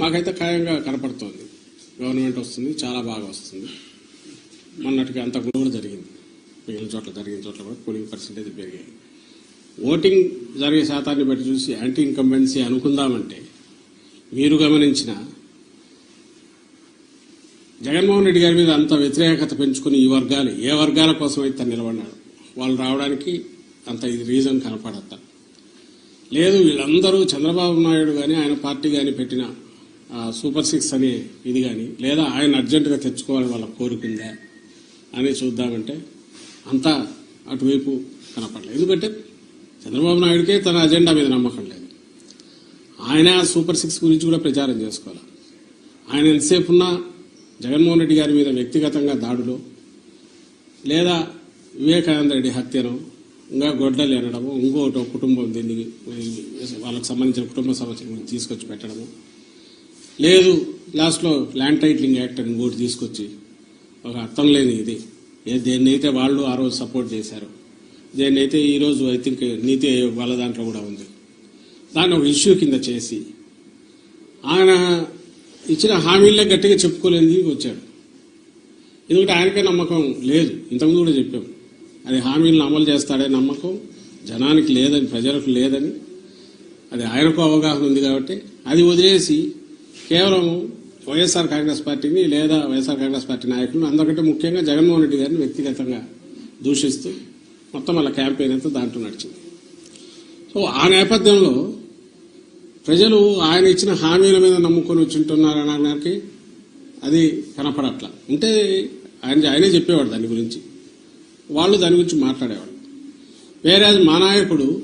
మాకైతే ఖాయంగా కనపడుతోంది. గవర్నమెంట్ వస్తుంది చాలా బాగా వస్తుంది. మొన్నటికి అంత కూడా జరిగింది. మిగిలిన చోట్ల జరిగిన చోట్ల కూడా పోలింగ్ పర్సంటేజ్ పెరిగాయి. ఓటింగ్ జరిగే శాతాన్ని బట్టి చూసి యాంటీ ఇన్కంబెన్సీ అనుకుందామంటే మీరు గమనించిన జగన్మోహన్ రెడ్డి గారి మీద అంత వ్యతిరేకత పెంచుకుని ఈ వర్గాలు ఏ వర్గాల కోసం అయితే తను నిలబడినాడు వాళ్ళు రావడానికి అంత ఇది రీజన్ కనపడద్ద? లేదు వీళ్ళందరూ చంద్రబాబు నాయుడు కానీ ఆయన పార్టీ కానీ పెట్టిన సూపర్ సిక్స్ అనే ఇది కానీ లేదా ఆయన అర్జెంటుగా తెచ్చుకోవాలని వాళ్ళ కోరుకుందా అని చూద్దామంటే అంతా అటువైపు కనపడలేదు. ఎందుకంటే చంద్రబాబు నాయుడికే తన అజెండా మీద నమ్మకం లేదు. ఆయన సూపర్ సిక్స్ గురించి కూడా ప్రచారం చేసుకోవాలి? ఆయన ఎంతసేపు ఉన్న జగన్మోహన్ రెడ్డి గారి మీద వ్యక్తిగతంగా దాడులు లేదా వివేకానంద రెడ్డి హత్యను ఇంకా గొడ్డలు ఎనడము ఇంకోటో ఒక కుటుంబం దీన్ని వాళ్ళకి సంబంధించిన కుటుంబ సమస్యల గురించి తీసుకొచ్చి పెట్టడము లేదు లాస్ట్లో ల్యాండ్ టైటిలింగ్ యాక్ట్ అని ఇంకోటి తీసుకొచ్చి ఒక అర్థం లేని ఇది. ఏ దేన్నైతే వాళ్ళు ఆ రోజు సపోర్ట్ చేశారు. దేన్నైతే ఈరోజు ఐ థింక్ నీతి వాళ్ళ దాంట్లో కూడా ఉంది. దాన్ని ఒక ఇష్యూ కింద చేసి ఆయన ఇచ్చిన హామీలే గట్టిగా చెప్పుకోలేని వచ్చాడు. ఎందుకంటే ఆయనకే నమ్మకం లేదు. ఇంతకుముందు కూడా చెప్పాం. అది హామీలను అమలు చేస్తాడే నమ్మకం జనానికి లేదని ప్రజలకు లేదని అది ఆయనకు అవగాహన ఉంది కాబట్టి అది వదిలేసి కేవలం వైఎస్ఆర్ కాంగ్రెస్ పార్టీని లేదా వైఎస్ఆర్ కాంగ్రెస్ పార్టీ నాయకులను అందరికంటే ముఖ్యంగా జగన్మోహన్ రెడ్డి గారిని వ్యక్తిగతంగా దూషిస్తూ మొత్తం వాళ్ళ క్యాంపెయిన్ అంతా దాంట్లో నడిచింది. సో ఆ నేపథ్యంలో ప్రజలు ఆయన ఇచ్చిన హామీల మీద నమ్ముకొని వచ్చుంటున్నారనడానికి అది కనపడట్ల. ఉంటే ఆయన ఆయనే చెప్పేవాడు దాని గురించి. వాళ్ళు దాని గురించి మాట్లాడేవాడు వేరే మా నాయకుడు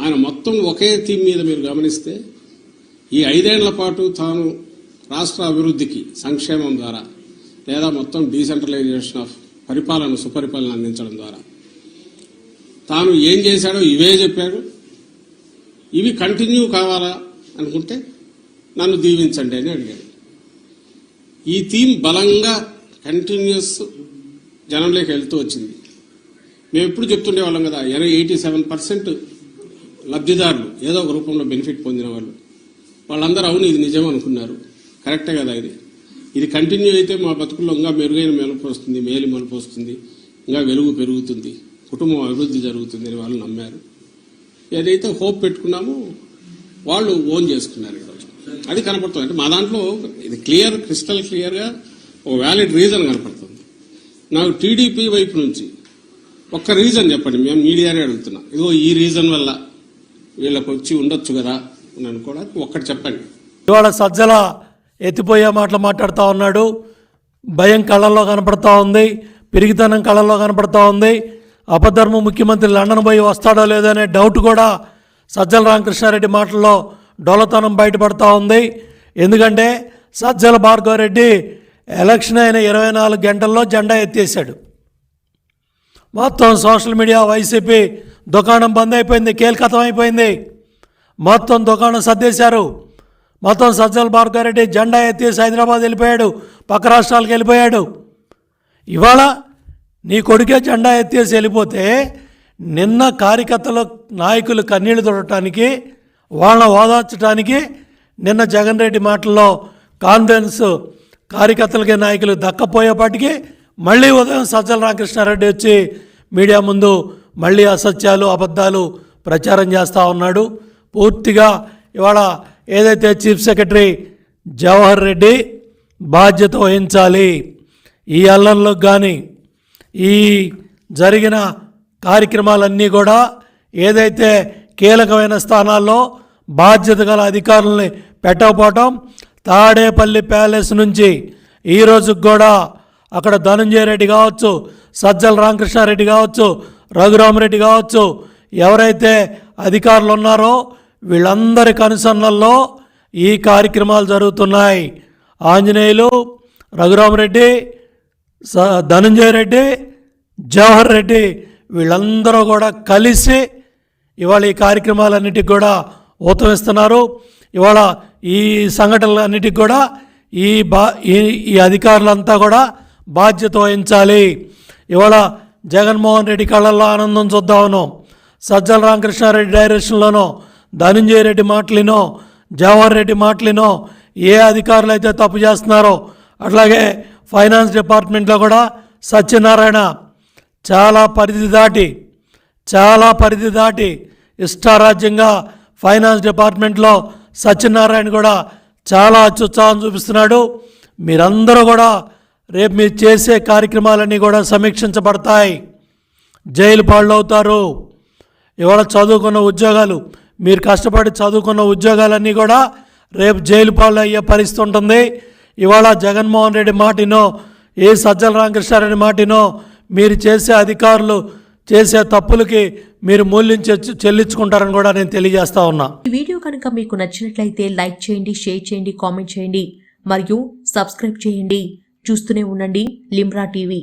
ఆయన మొత్తం ఒకే థీమ్ మీద మీరు గమనిస్తే ఈ ఐదేళ్ళ పాటు తాను రాష్ట్ర అభివృద్ధికి సంక్షేమం ద్వారా లేదా మొత్తం డీసెంట్రలైజేషన్ ఆఫ్ పరిపాలన సుపరిపాలన అందించడం ద్వారా. తాను ఏం చేశాడో ఇవే చెప్పాడు. ఇవి కంటిన్యూ కావాలా అనుకుంటే నన్ను దీవించండి అని అడిగాడు. ఈ థీమ్ బలంగా కంటిన్యూస్ జనంలోకి వెళ్తూ వచ్చింది. మేము ఎప్పుడు చెప్తుండే వాళ్ళం కదా ఎనభై ఎయిటీ సెవెన్ పర్సెంట్ లబ్ధిదారులు ఏదో ఒక రూపంలో బెనిఫిట్ పొందిన వాళ్ళు. వాళ్ళందరూ అవును ఇది నిజం అనుకున్నారు. కరెక్టే కదా ఇది? ఇది కంటిన్యూ అయితే మా బతుకుల్లో ఇంకా మెరుగైన మెలుపు వస్తుంది మేలు మలుపు వస్తుంది ఇంకా వెలుగు పెరుగుతుంది కుటుంబం అభివృద్ధి జరుగుతుంది అని వాళ్ళు నమ్మారు. ఏదైతే హోప్ పెట్టుకున్నామో వాళ్ళు ఓన్ చేసుకున్నారు ఈరోజు. అది కనపడుతుంది. అంటే మా దాంట్లో ఇది క్లియర్ క్రిస్టల్ క్లియర్గా ఒక వ్యాలిడ్ రీజన్ కనపడుతుంది. నాకు టీడీపీ వైపు నుంచి ఒక్క రీజన్ చెప్పండి. మేము మీడియానే అడుగుతున్నాం. ఇదిగో ఈ రీజన్ వల్ల వీళ్ళకి వచ్చి ఉండొచ్చు కదా? అని అనుకోవడానికి ఒక్కటి చెప్పండి. ఇవాళ సజ్జల ఎత్తిపోయే మాటలు మాట్లాడుతూ ఉన్నాడు. భయం కళ్ళల్లో కనపడతా ఉంది. పిరిగితనం కళ్ళల్లో కనపడతా ఉంది. అపధర్మ ముఖ్యమంత్రి లండన్ పోయి వస్తాడో లేదో అనే డౌట్ కూడా సజ్జల రామకృష్ణారెడ్డి మాటల్లో డొలతనం బయటపడతా ఉంది. ఎందుకంటే సజ్జల భార్గవరెడ్డి ఎలక్షన్ అయిన ఇరవై నాలుగు గంటల్లో జెండా ఎత్తేసాడు మొత్తం సోషల్ మీడియా వైసీపీ దుకాణం బంద్ అయిపోయింది కీలకతం అయిపోయింది. మొత్తం దుకాణం సర్దేశారు. మొత్తం సజ్జల భార్గారెడ్డి జెండా ఎత్తేసి హైదరాబాద్ వెళ్ళిపోయాడు. పక్క రాష్ట్రాలకు వెళ్ళిపోయాడు. ఇవాళ నీ కొడుకే జెండా ఎత్తేసి వెళ్ళిపోతే నిన్న కార్యకర్తల నాయకులు కన్నీళ్ళు తొడటానికి వాళ్ళని ఓదార్చడానికి నిన్న జగన్ రెడ్డి మాటల్లో కాన్ఫిడెన్స్ కార్యకర్తలకి నాయకులు దక్కపోయేపాటికి మళ్ళీ ఉదయం సజ్జల రామకృష్ణారెడ్డి వచ్చి మీడియా ముందు మళ్ళీ అసత్యాలు అబద్ధాలు ప్రచారం చేస్తూ ఉన్నాడు. పూర్తిగా ఇవాళ ఏదైతే చీఫ్ సెక్రటరీ జవహర్ రెడ్డి బాధ్యత వహించాలి ఈ అల్లంలో కానీ ఈ జరిగిన కార్యక్రమాలన్నీ కూడా ఏదైతే కీలకమైన స్థానాల్లో బాధ్యత గల అధికారుల్ని పెట్టకపోవటం తాడేపల్లి ప్యాలెస్ నుంచి ఈ కూడా అక్కడ ధనంజయ రెడ్డి కావచ్చు సజ్జల రామకృష్ణారెడ్డి కావచ్చు రఘురామరెడ్డి కావచ్చు ఎవరైతే అధికారులు ఉన్నారో వీళ్ళందరి కనుసన్నల్లో ఈ కార్యక్రమాలు జరుగుతున్నాయి. ఆంజనేయులు రఘురామరెడ్డి స ధనంజయ రెడ్డి జవహర్ రెడ్డి వీళ్ళందరూ కూడా కలిసి ఇవాళ ఈ కార్యక్రమాలన్నిటికి కూడా ఊతమిస్తున్నారు. ఇవాళ ఈ సంఘటనలన్నిటికి కూడా ఈ బా ఈ ఈ అధికారులంతా కూడా బాధ్యత వహించాలి. ఇవాళ జగన్మోహన్ రెడ్డి కళ్ళల్లో ఆనందం చూద్దామను. సజ్జల రామకృష్ణారెడ్డి డైరెక్షన్లోనూ ధనంజయ రెడ్డి మాటలినో జవహర్ రెడ్డి మాటలినో ఏ అధికారులు అయితే తప్పు చేస్తున్నారో అట్లాగే ఫైనాన్స్ డిపార్ట్మెంట్లో కూడా సత్యనారాయణ చాలా పరిధి దాటి చాలా పరిధి దాటి ఇష్టారాజ్యంగా ఫైనాన్స్ డిపార్ట్మెంట్లో సత్యనారాయణ కూడా చాలా అత్యుత్సాహం చూపిస్తున్నాడు. మీరందరూ కూడా రేపు మీరు చేసే కార్యక్రమాలన్నీ కూడా సమీక్షించబడతాయి. జైలు పాళ్ళవుతారు ఇవాళ చదువుకున్న ఉద్యోగాలు మీరు కష్టపడి చదువుకున్న ఉద్యోగాలన్నీ కూడా రేపు జైలు పాలు అయ్యే పరిస్థితి ఉంటుంది. ఇవాళ జగన్మోహన్ రెడ్డి మాటినో ఏ సజ్జల రామకృష్ణారెడ్డి మాటినో మీరు చేసే అధికారులు చేసే తప్పులకి మీరు మూల్యం చెల్లించుకుంటారని కూడా నేను తెలియజేస్తా ఉన్నా. ఈ వీడియో కనుక మీకు నచ్చినట్లయితే లైక్ చేయండి షేర్ చేయండి కామెంట్ చేయండి మరియు సబ్స్క్రైబ్ చేయండి. చూస్తూనే ఉండండి లిమ్రా టీవీ.